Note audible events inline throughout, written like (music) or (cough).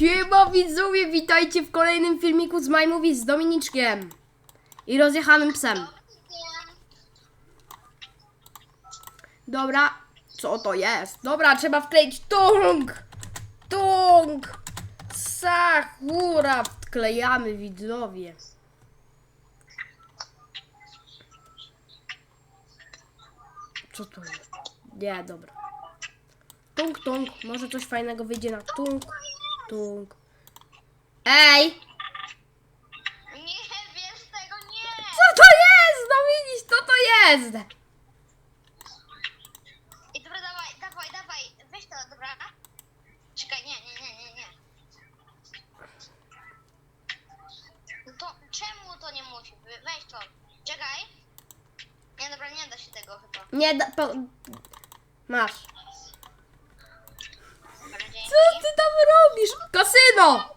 Siema widzowie, witajcie w kolejnym filmiku z My Movie z Dominiczkiem i rozjechanym psem. Dobra, co to jest? Dobra, trzeba wkleić tung! Tung! Sachura! Wklejamy widzowie. Co to jest? Nie, dobra. Tung, tung. Może coś fajnego wyjdzie na tung, tung. Ej! Nie, wiesz tego nie! Co to jest? No widzisz, co to jest? I dobra, dawaj, dawaj, dawaj, weź to, dobra? Czekaj, nie, nie, nie, nie, nie. No to czemu to nie musi? Weź to. Czekaj. Nie, dobra, nie da się tego chyba. Nie da... Po... Masz. Dobra, dzięki. Co ty robisz? Kasyno!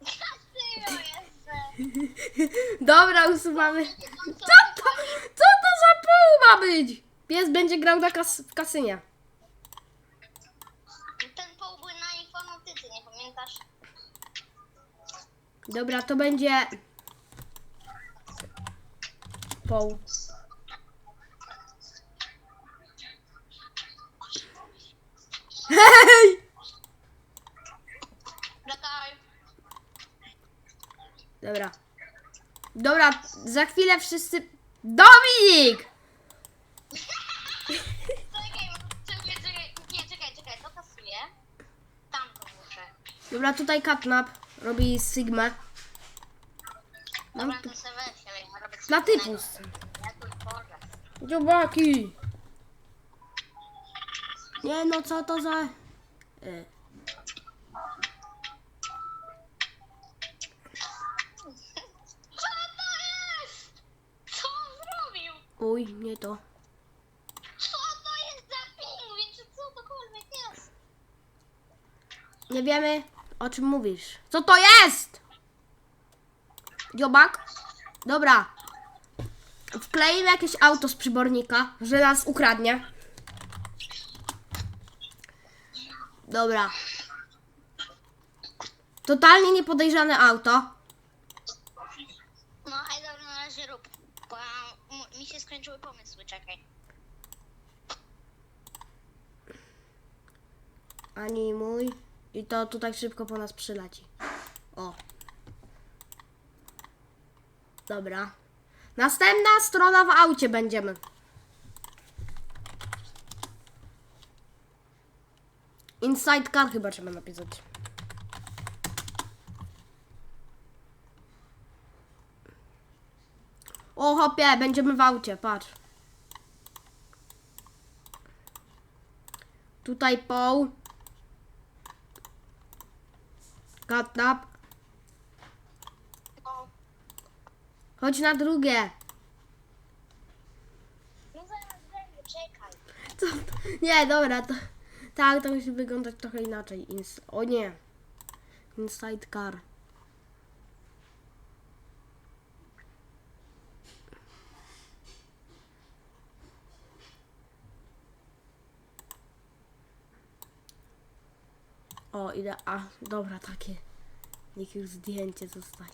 Kasyno jeszcze! Dobra, usuwamy. Co to? Co to za pół ma być? Pies będzie grał na kas w kasynie. Ten poł był na informatyce, nie pamiętasz? Dobra, to będzie... Poł. Hej! Czekaj. Dobra. Dobra, za chwilę wszyscy... Dominik! Czekaj, czekaj, czekaj. Nie, czekaj, czekaj, to kasuję. Tam to muszę. Dobra, tutaj Katnap robi Sigmę. Mam Dobra, tu... to ja robię coś Platypus. innego. Ja tu. Dziobaki! Nie no, co to za... E, Uj, nie to. Co to jest za pingwin, czy cokolwiek jest? Nie wiemy, o czym mówisz. Co to jest? Dziobak? Dobra. Wkleimy jakieś auto z przybornika, że nas ukradnie. Dobra. Totalnie niepodejrzane auto. No, a dobra, na razie rób. Bo ja- m- mi się skończyły pomysły, czekaj. Ani mój. I to tutaj szybko po nas przyleci. O. Dobra. Następna strona w aucie będziemy. Inside car chyba trzeba napisać. O hopie, będziemy w aucie, patrz. Tutaj Paul. Katnap. No, Chodź na drugie. no zaraz czekaj. Co? Nie, dobra, to, tak, to musi wyglądać trochę inaczej. Ins o nie. Inside car. Idę. A, dobra, takie. Niech już zdjęcie zostaje.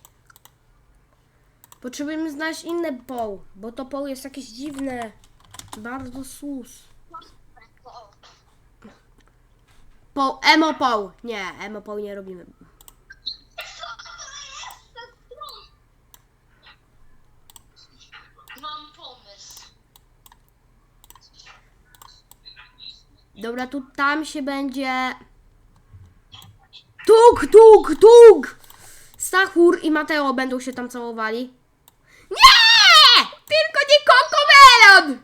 Potrzebujemy znaleźć inne poł, bo to poł jest jakieś dziwne. Bardzo sus. O, Po, emo poł. Nie, emo poł nie robimy. Dobra, tu tam się będzie. Tuk, tuk, tuk! Stachur i Mateo będą się tam całowali. Nie! Tylko nie Kokomelon!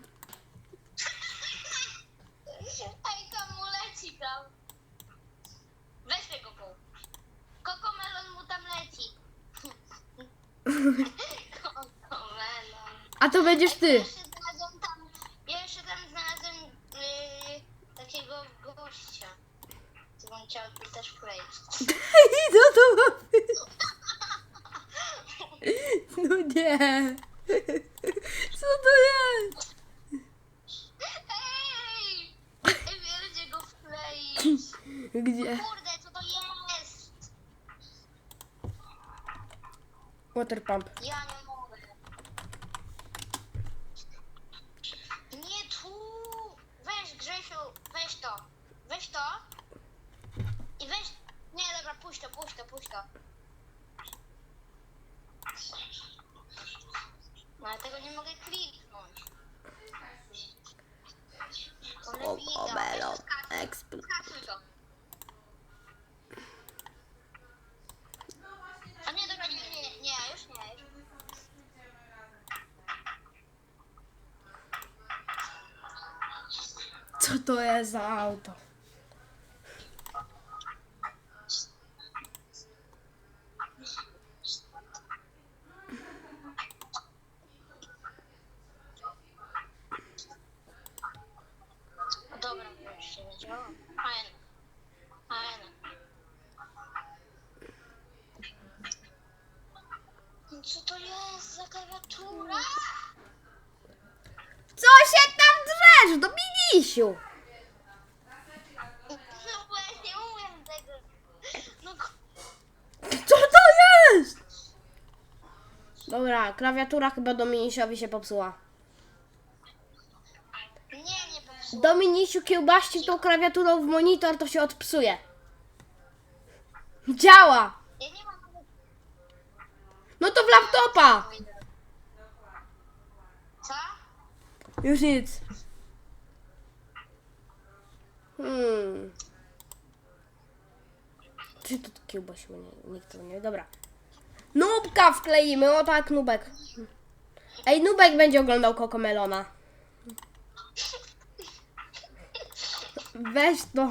Ej, tam mu leci tam. Weź tego pół. Kokomelon mu tam leci. (laughs) Kokomelon. A to będziesz ty. bump. Yeah, Co to jest za auto? No Dobra, to już się nie działa. Fajne. Fajne. No Co to jest za klawiatura? Co się tam drzesz? Do minisiu! No bo ja nie umiem tego. No k- Co to jest? Dobra, klawiatura chyba Dominisiowi się popsuła. nie, nie popsułem. Dominisiu kiełbaści tą klawiaturą w monitor, to się odpsuje. Działa! Ja nie mam tego. No to w laptopa! Co? Już nic. Hmm. Czy to kiełbasiło? Nie, nikt to nie. Dobra. Nubka wkleimy, o tak, Nubek. Ej, Nubek będzie oglądał Kokomelona. Weź to.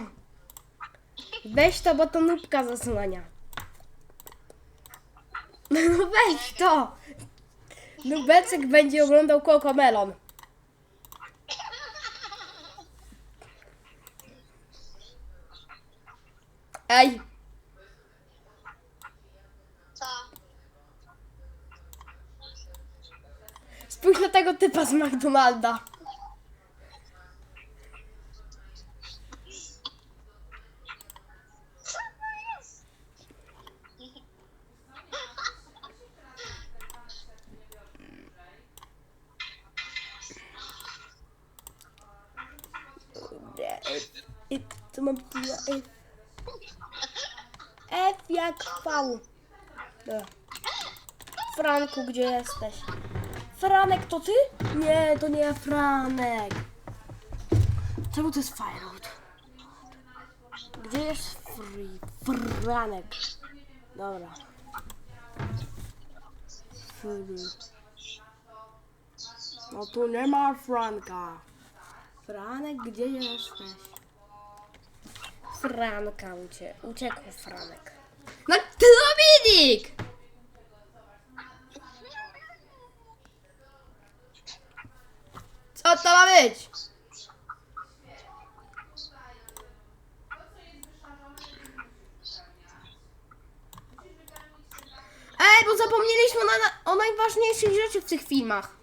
Weź to, bo to Nubka zasłania. No weź to. Nubecek będzie oglądał Kokomelon. Ej, spójrz na tego typa z McDonalda. To? I co mam? F. F jak V. Franku, gdzie jesteś? Franek, to ty? Nie, to nie Franek. Czemu to jest Firewood? Gdzie jest Free? Franek. Dobra. No tu nie ma Franka. Franek, gdzie jesteś? Franka ucie uciekł Franek. No Dominik! To ma być? Ej, bo zapomnieliśmy na, o najważniejszych rzeczy w tych filmach.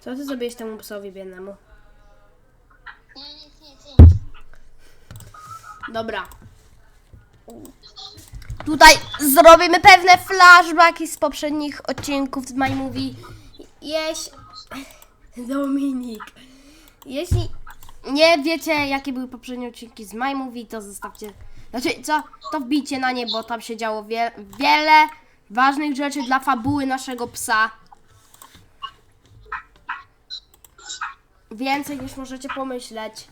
Co ty zrobiłeś temu psowi biednemu? Nie, nic, nic, nic. Dobra. Tutaj zrobimy pewne flashbacki z poprzednich odcinków z My Movie. Jeśli... Dominik. Jeśli nie wiecie, jakie były poprzednie odcinki z My Movie, to zostawcie... Znaczy, co? To wbijcie na nie, bo tam się działo wie... wiele ważnych rzeczy dla fabuły naszego psa. Więcej niż możecie pomyśleć.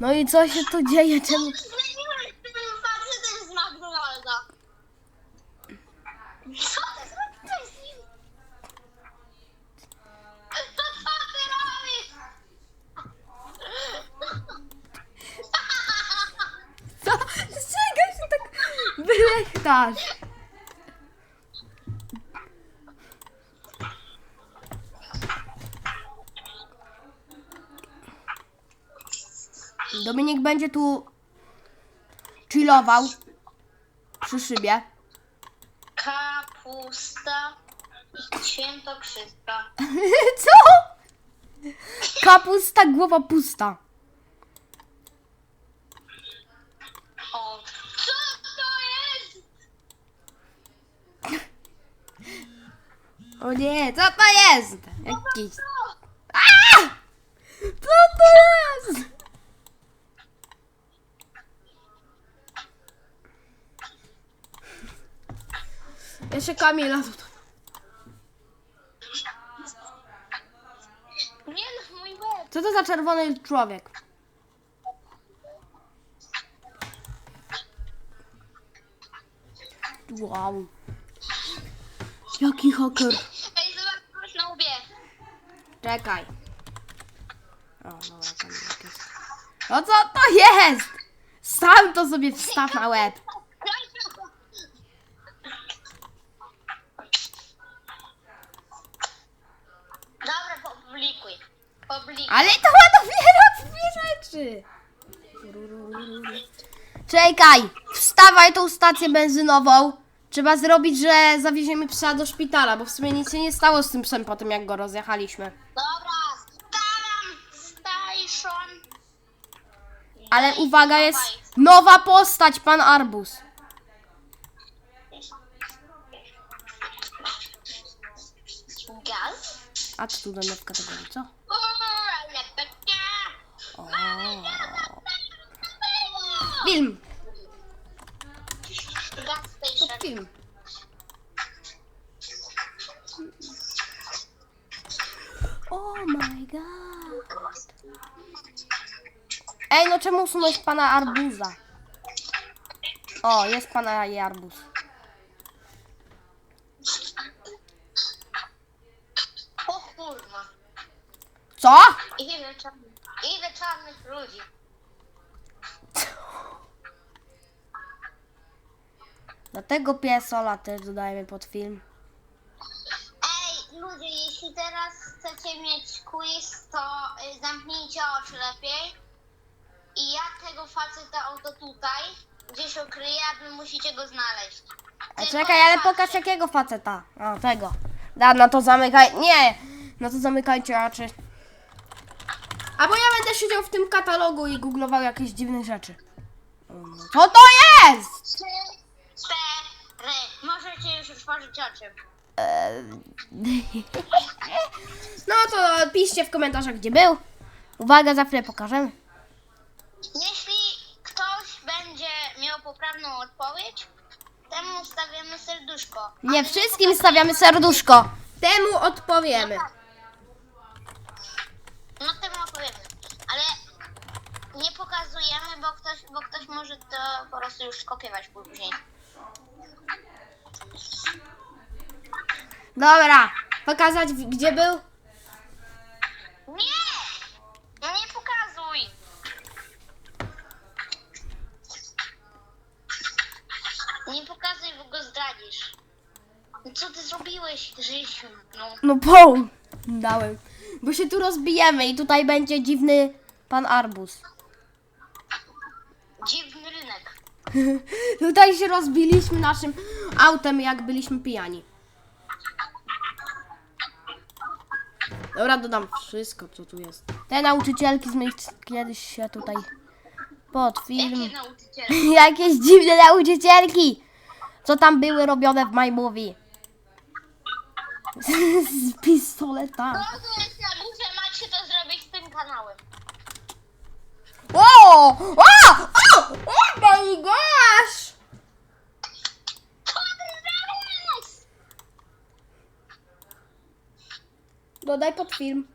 No i co się tu dzieje? Czemu... Zmieniłeś ten facet z McDonalda. Co ty zrobiłeś z nim? Co ty robisz? Co? Czego się tak wylechtasz? Dominik będzie tu chillował przy szybie. Kapusta świętokrzyska. (laughs) Co? Kapusta, głowa pusta. O, co to jest? O nie, co to jest? Jakiś... Co to jest? Jeszcze Kamila tutaj. Nie no, mój łeb. Co to za czerwony człowiek? Wow. Jaki haker. Ej, zobacz, masz na łbie. Czekaj. O, dobra, tam jakieś. No co to jest? Sam to sobie wstaw na łeb. Dobra, publikuj. Publikuj. Ale to ma dopiero dwie rzeczy. Czekaj, wstawaj tą stację benzynową. Trzeba zrobić, że zawieziemy psa do szpitala, bo w sumie nic się nie stało z tym psem po tym, jak go rozjechaliśmy. Dobra, staram station. Ale uwaga, jest nowa postać, pan Arbus. Gaz? A co tu do w kategorii, co? Film, film. Oh my god. Ej, no czemu usunąć pana Arbuza? O, jest pana Arbuz. O kurwa. Co? Ile czarnych, ile czarnych ludzi. Dlatego piesola też dodajemy pod film. Ej, ludzie, jeśli teraz chcecie mieć quiz, to y, zamknijcie oczy lepiej. I jak tego faceta oto tutaj gdzieś ukryje, a wy musicie go znaleźć. A Tylko czekaj, ale patrzcie. pokaż jakiego faceta. O, tego. Da, no to zamykaj. Nie! No to zamykajcie oczy. Albo ja będę siedział w tym katalogu i googlował jakieś dziwne rzeczy. Um, Co to jest? Cztery. Możecie już otworzyć oczy. (laughs) No to piszcie w komentarzach, gdzie był. Uwaga, za chwilę pokażemy. Jeśli ktoś będzie miał poprawną odpowiedź, temu stawiamy serduszko. Nie wszystkim stawiamy serduszko. Temu odpowiemy. No temu opowiemy. Ale nie pokazujemy, bo ktoś, bo ktoś może to po prostu już skopiować później. Dobra, pokazać w- gdzie był? Nie! No nie pokazuj! Nie pokazuj, bo go zdradzisz. No Co ty zrobiłeś, Żysiu? No. No dałem. Bo się tu rozbijemy i tutaj będzie dziwny pan Arbus. Dziwny. (laughs) Tutaj się rozbiliśmy naszym autem, jak byliśmy pijani. Dobra, dodam wszystko, co tu jest. Te nauczycielki zmieść kiedyś się tutaj pod film. Jakie (laughs) nauczyciele? Jakieś dziwne nauczycielki! Co tam były robione w My Movie? (laughs) Z pistoletami. Na górze, macie to zrobić z tym kanałem. O! O! O! Oh my gosh! Dodaj pod film.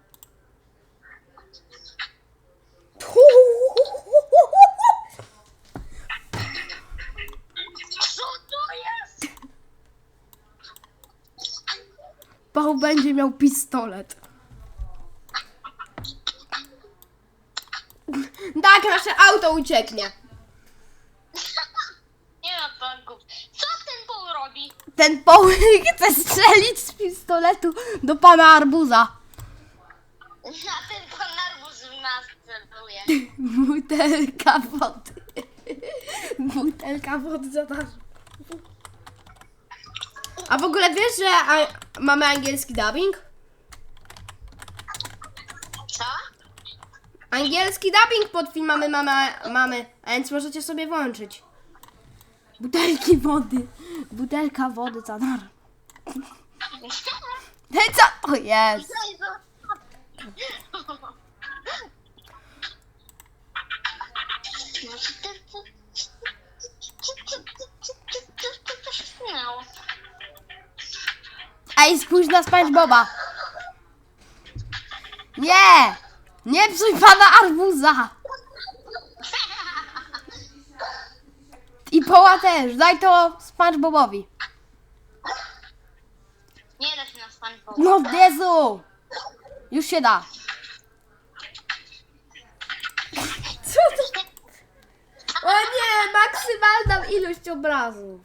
Paul będzie miał pistolet. Tak, nasze auto ucieknie. Nie ma panków. Co ten pół robi? Ten Paul chce strzelić z pistoletu do pana Arbuza. Na ten pan arbuz w nas celuję. (laughs) Butelka wody. Butelka wody za nas. A w ogóle wiesz, że a, mamy angielski dubbing? Co? Angielski dubbing pod filmami mamy, mamy, a więc możecie sobie włączyć. Butelki wody. Butelka wody za. Hej, (laughs) co? O jest. Ej, spójrz na SpongeBoba. Nie! Nie psuj pana arbuza! I poła też. Daj to SpongeBobowi. Nie da się na SpongeBob. No Jezu! Już się da. Co to? O nie, maksymalna ilość obrazów.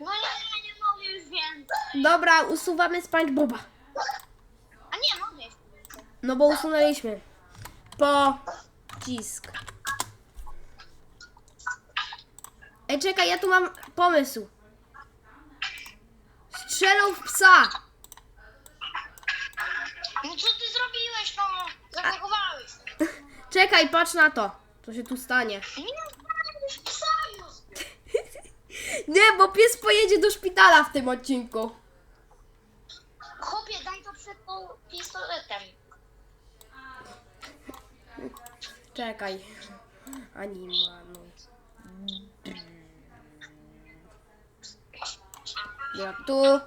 No nie, ja nie mogę już więcej. Dobra, usuwamy SpongeBoba. A nie, mogę jeszcze więcej. No bo usunęliśmy. Pocisk. Ej, czekaj, ja tu mam pomysł. Strzelą w psa. No co ty zrobiłeś, no? Zablokowałeś. (laughs) Czekaj, patrz na to. Co się tu stanie. Nie, już psa już. (laughs) Nie, bo pies pojedzie do szpitala w tym odcinku. Chłopie, daj to przed tą pistoletem. Czekaj. Animano. Ja tu. (laughs)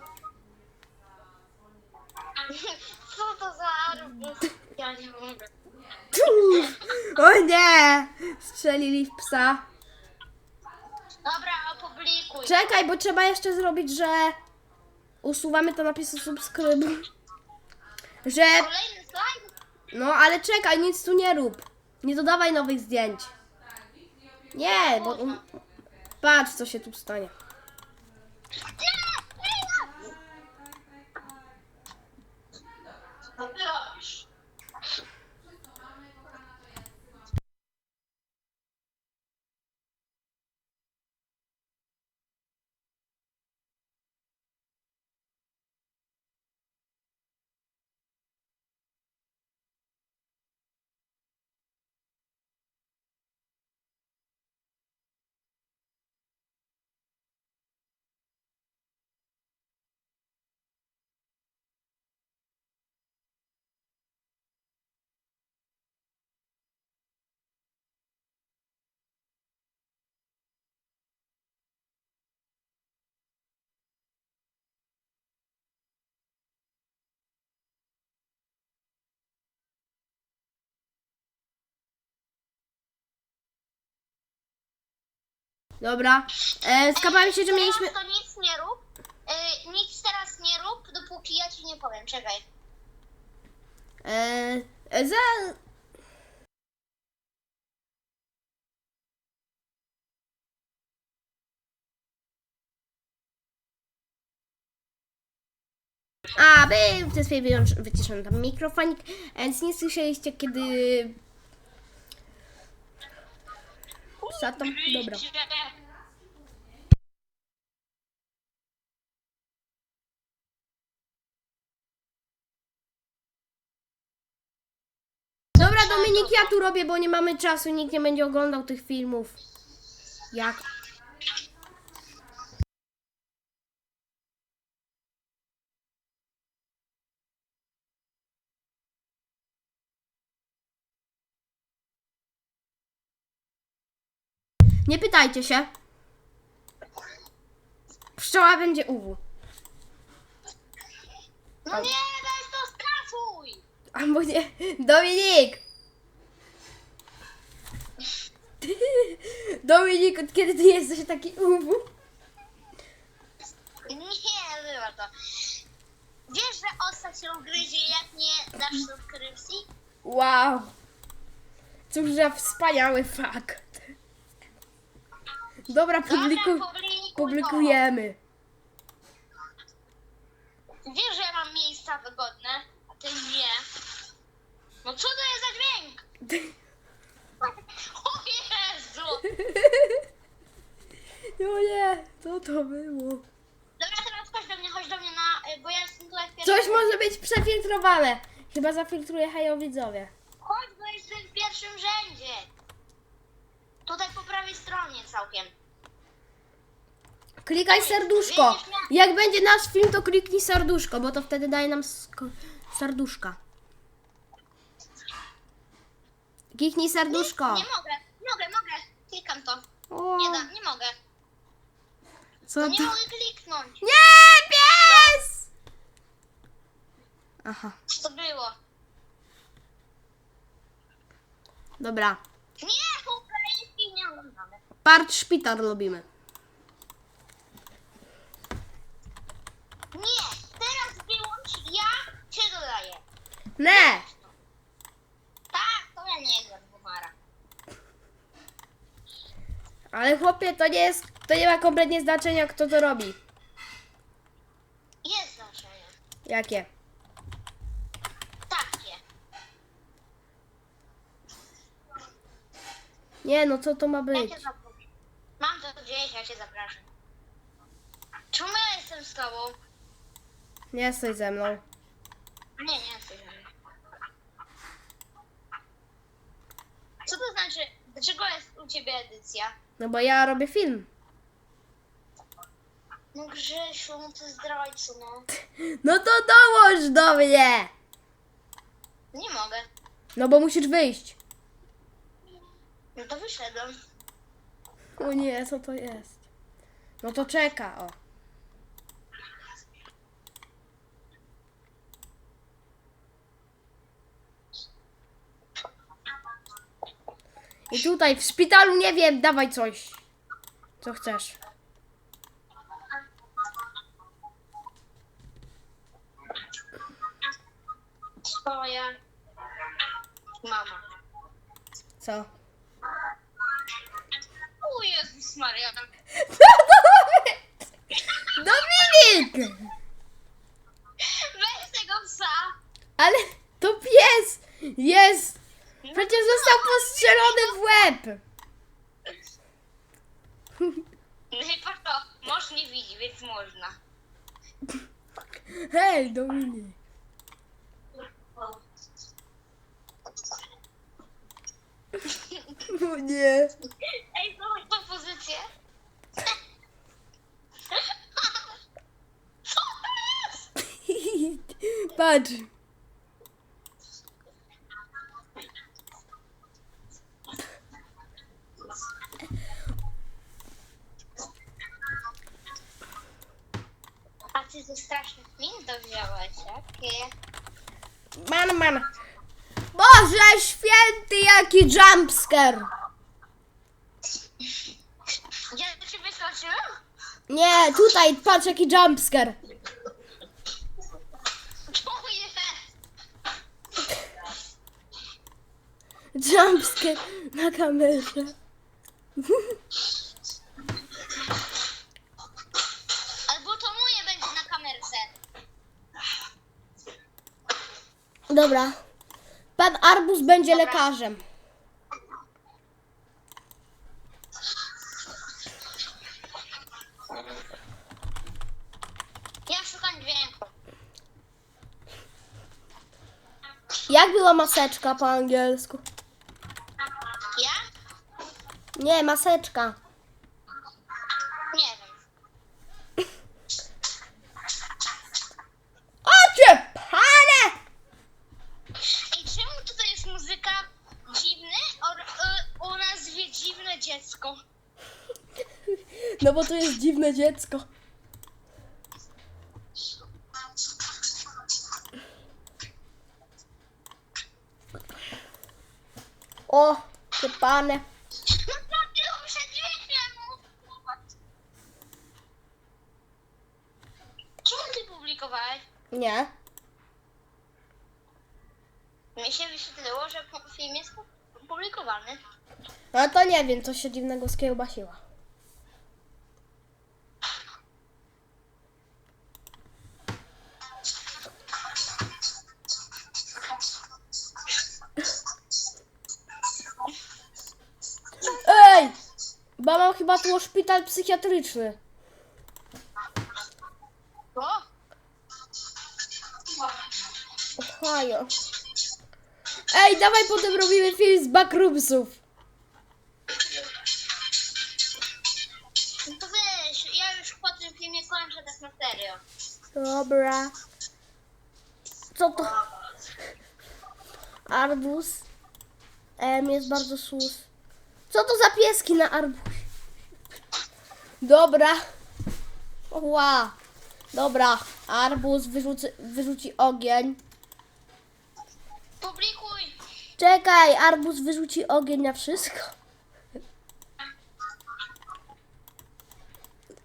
Co to za arbuz? Ja nie mogę. O nie! Strzelili w psa. Dobra, opublikuj. Czekaj, bo trzeba jeszcze zrobić, że usuwamy to napisu subskryb. Że. Kolejny slajd? No ale czekaj, nic tu nie rób. Nie dodawaj nowych zdjęć. Nie, bo. um, Patrz, co się tu stanie. something up Dobra. E, skapałem się, że mieliśmy. To nic nie rób. Y, nic teraz nie rób, dopóki ja ci nie powiem. Czekaj. E, e, za. A, by w tej chwili wyłącz- wyciszony tam mikrofonik, więc nie słyszeliście kiedy... Tam? Dobra. Dobra Dominik, ja tu robię, bo nie mamy czasu, nikt nie będzie oglądał tych filmów. Jak? Nie pytajcie się. Pszczoła będzie uwu. No nie, weź to skasuj! Albo nie. Dominik! Dominik, od kiedy ty jesteś taki uwu? Nie, bywa to. Wiesz, że osa się ugryzie, jak nie dasz subskrypcji? Wow. Cóż za wspaniały fakt. Dobra, publiku publikujemy. Wiesz, że ja mam miejsca wygodne, a ty nie. No co to jest za dźwięk? (laughs) O Jezu! (laughs) No nie, co to było? Dobra, teraz chodź do mnie, chodź do mnie na... E, bo ja jestem tutaj w. Coś może być przefiltrowane. Chyba zafiltruje hajo widzowie. Chodź, bo jestem w pierwszym rzędzie. Tutaj po prawej stronie całkiem. Klikaj serduszko. Jak będzie nasz film, to kliknij serduszko, bo to wtedy daje nam serduszka. Kliknij serduszko. Nie mogę, mogę, mogę. Klikam to. O, Nie da, nie mogę. co No nie to? mogę kliknąć. Nie, pies! Aha, Co to było? dobra. Nie, to ukraiński nie oglądamy. Part szpital robimy. Nie, teraz wyłącz, ja cię dodaję. Nie! Tak, to ja nie gram. Ale chłopie, to nie jest, to nie ma kompletnie znaczenia, kto to robi. Jest znaczenie. Jakie? Takie. Nie, no co to ma być? Mam to gdzieś, ja cię zapraszam. Czemu ja jestem z tobą? Nie jesteś ze mną. Nie, nie jesteś ze mną. Co to znaczy, dlaczego jest u ciebie edycja? No bo ja robię film. No Grzesiu, no to zdrajcu, no. (laughs) No to dołącz do mnie! Nie mogę. No bo musisz wyjść. No to wyszedłem. O nie, co to jest? No to czeka, o. I tutaj w szpitalu nie wiem, dawaj coś. Co chcesz? Twoja mama. Co? O Jezus Maria. Weź tego psa. Ale to pies! Jest! Przecież został postrzelony w łeb! No i patrz to, mąż nie widzi, więc można. Hej, Dominik! (laughs) O nie! Ej, zobacz tą pozycję. Co to jest? Patrz! A ty ze strasznych min to wziąłeś, jakie? Man, man! Boże święty, jaki jumpscare! Ja do ciebie skoczyłem? Nie, tutaj, patrz jaki jumpscare! To jest. Jumpscare na kamerze. Albo to moje będzie na kamerce. Dobra. Pan Arbus będzie Dobra. lekarzem. Ja szukam dźwięku. Jak była maseczka po angielsku? Nie, maseczka. Nie wiem. Ocie, pane! Ej, czemu tutaj jest muzyka dziwny o, o, o nazwie Dziwne Dziecko? No bo to jest dziwne dziecko. O, ty pane. nie wiem, coś się dziwnego skiełbasiła. Ej! Bo mam chyba tu szpital psychiatryczny. Co? Ohio. Ej, dawaj potem robimy film z backroomsów. Jest bardzo sus. Co to za pieski na arbuz? Dobra. Ła. Dobra. Arbuz wyrzuci, wyrzuci ogień. Publikuj! Czekaj, arbuz wyrzuci ogień na wszystko.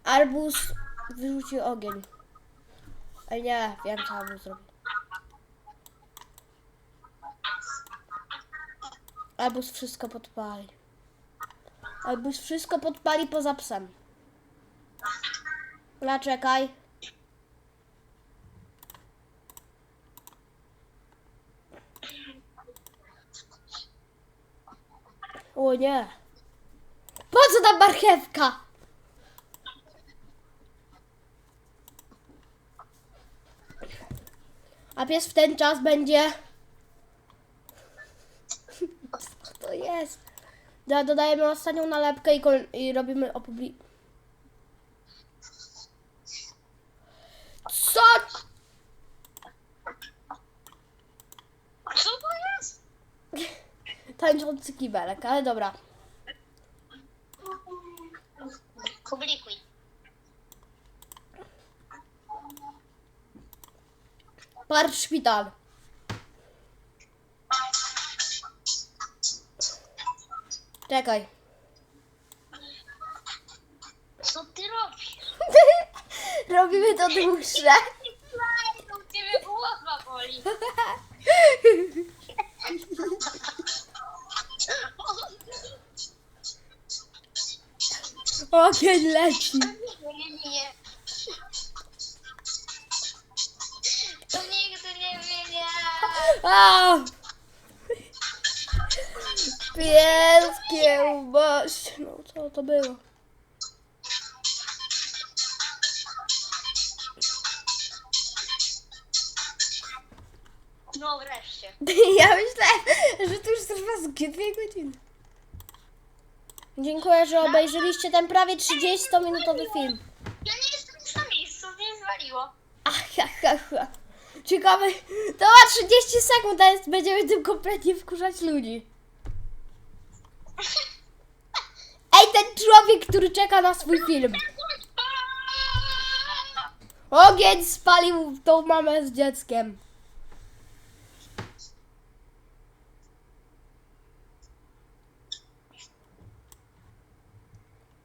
Arbuz wyrzuci ogień. Ej nie, wiem co arbuz zrobi. Arbuz wszystko podpali. Arbuz wszystko podpali poza psem. La czekaj. O nie. Po co ta marchewka? A pies w ten czas będzie... Co to jest? Da- Dodajemy ostatnią nalepkę i, kol- i robimy opubli... Co? Co to jest? (laughs) Tańczący kibelek, ale dobra. Publikuj. Park szpital. Czekaj. Co ty robisz? (laughs) Robimy to dłuższe. To u ciebie głowa boli. Ogień leci. Nie, nie, nie. To nigdy nie. A! Pieskie uboś. No co to było? No wreszcie. (laughs) Ja myślałem, że to już trwa z dwie godziny. Dziękuję, że obejrzeliście ten prawie 30-minutowy film. Ja nie jestem już na miejscu, mnie zwaliło. Ach, ha, ha, ha. Ciekawe, to ma 30 sekund, a jest, będziemy tym kompletnie wkurzać ludzi. Ej, ten człowiek, który czeka na swój film. Ogień spalił tą mamę z dzieckiem.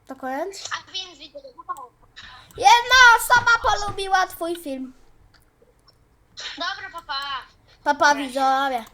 To koniec? A więc widzę, Jedna osoba polubiła twój film. Dobra, papa. Papa widzowie.